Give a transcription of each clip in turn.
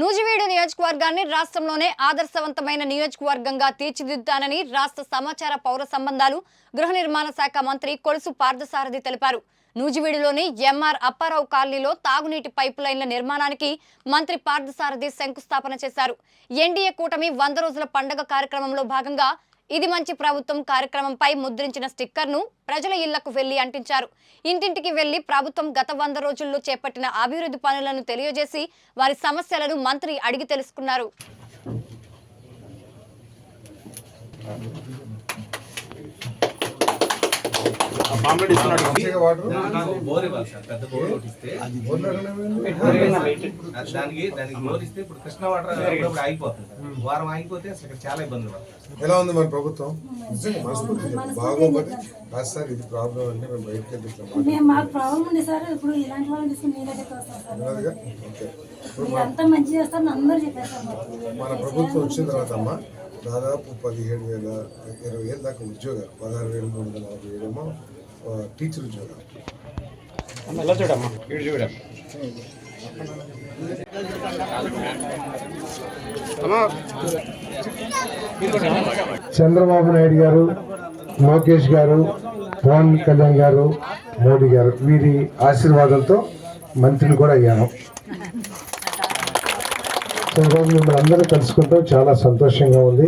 నూజివీడు నియోజకవర్గాన్ని రాష్ట్రంలోనే ఆదర్శవంతమైన నియోజకవర్గంగా తీర్చిదిద్దుతానని రాష్ట్ర సమాచార పౌర సంబంధాలు గృహ నిర్మాణ శాఖ మంత్రి కొలుసు పార్థసారథి తెలిపారు. నూజివీడులోని ఎంఆర్ అప్పారావు కాలనీలో తాగునీటి పైపు లైన్ల నిర్మాణానికి మంత్రి పార్థసారథి శంకుస్థాపన చేశారు. ఎన్డీఏ కూటమి వంద రోజుల పండగ కార్యక్రమంలో భాగంగా ఇది మంచి ప్రభుత్వం కార్యక్రమంపై ముద్రించిన స్టిక్కర్ను ప్రజల ఇళ్ళకు వెళ్ళి అంటించారు. ఇంటింటికి వెళ్ళి ప్రభుత్వం గత వంద రోజుల్లో చేపట్టిన అభివృద్ధి పనులను తెలియజేసి వారి సమస్యలను మంత్రి అడిగి తెలుసుకున్నారు. దానికి దానికి బోర్ ఇస్తే ఇప్పుడు కృష్ణ వాటర్ ఆగిపోతుంది సార్. వారం ఆగిపోతే అసలు ఇక్కడ చాలా పడతారు ఎలా ఉంది మన ప్రభుత్వం? బాగోకపోతే కాదు సార్ ఇది ప్రాబ్లం అంటే మేము బయటకు మేము మాకు ప్రాబ్లం ఉంది సార్ ఇప్పుడు ఇలాంటి వాళ్ళని తీసుకుని మీ దగ్గరికి వస్తాం సార్. మాట్లాడదుగా ఓకే. మీరు అంతా మంచి చేస్తారని అందరూ చెప్పారు సార్ మాకు. మన ప్రభుత్వం వచ్చిన తర్వాత అమ్మ దాదాపు పదిహేడు వేల ఇరవై వేల దాకా ఉద్యోగాలు పదహారు వేల మూడు వందల నలభై ఏడేమో టీచర్ ఉద్యోగాలు. చూడమ్మా? చూడమ్మా చంద్రబాబు నాయుడు గారు లోకేష్ గారు పవన్ కళ్యాణ్ గారు మోడీ గారు వీరి ఆశీర్వాదంతో మంత్రిని కూడా అయ్యాను ఈరోజు మిమ్మల్ని అందరూ కలుసుకుంటూ చాలా సంతోషంగా ఉంది.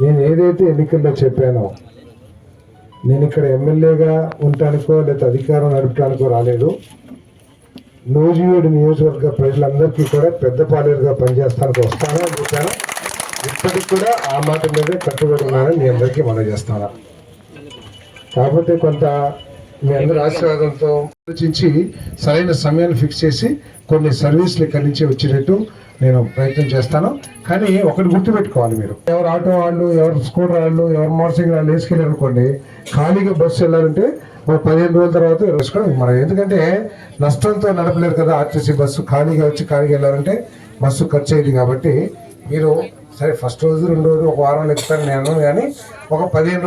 నేను ఏదైతే ఎన్నికల్లో చెప్పానో నేను ఇక్కడ ఎమ్మెల్యేగా ఉండటానికో లేదా అధికారం నడపడానికో రాలేదు. నూజివేడు నియోజకవర్గ ప్రజలందరికీ కూడా పెద్ద పాలేరుగా పనిచేస్తానికి వస్తాను అని చెప్పాను. ఇప్పటికి కూడా ఆ మాట మీదే కట్టుబడి ఉన్నానని మీ అందరికీ మనం చేస్తాను. కాకపోతే కొంత మీ అందరి ఆశీర్వాదంతో ఆలోచించి సరైన సమయాన్ని ఫిక్స్ చేసి కొన్ని సర్వీసులు ఇక్కడి నుంచి వచ్చేటట్టు నేను ప్రయత్నం చేస్తాను. కానీ ఒకటి గుర్తుపెట్టుకోవాలి మీరు. ఎవరు ఆటో వాళ్ళు ఎవరు స్కూటర్ వాళ్ళు ఎవరు మోటార్ సైకిల్ వాళ్ళు వేసుకెళ్ళారు అనుకోండి ఖాళీగా బస్సు వెళ్ళాలంటే ఒక పదిహేను రోజుల తర్వాత వేసుకోవడం మనం ఎందుకంటే నష్టంతో నడపలేరు కదా ఆర్టీసీ బస్సు. ఖాళీగా వచ్చి ఖాళీగా వెళ్ళాలంటే బస్సు ఖర్చు అయింది కాబట్టి మీరు సరే ఫస్ట్ రోజు రెండు రోజులు ఒక వారం ఎక్కుతాను నేను కానీ ఒక పదిహేను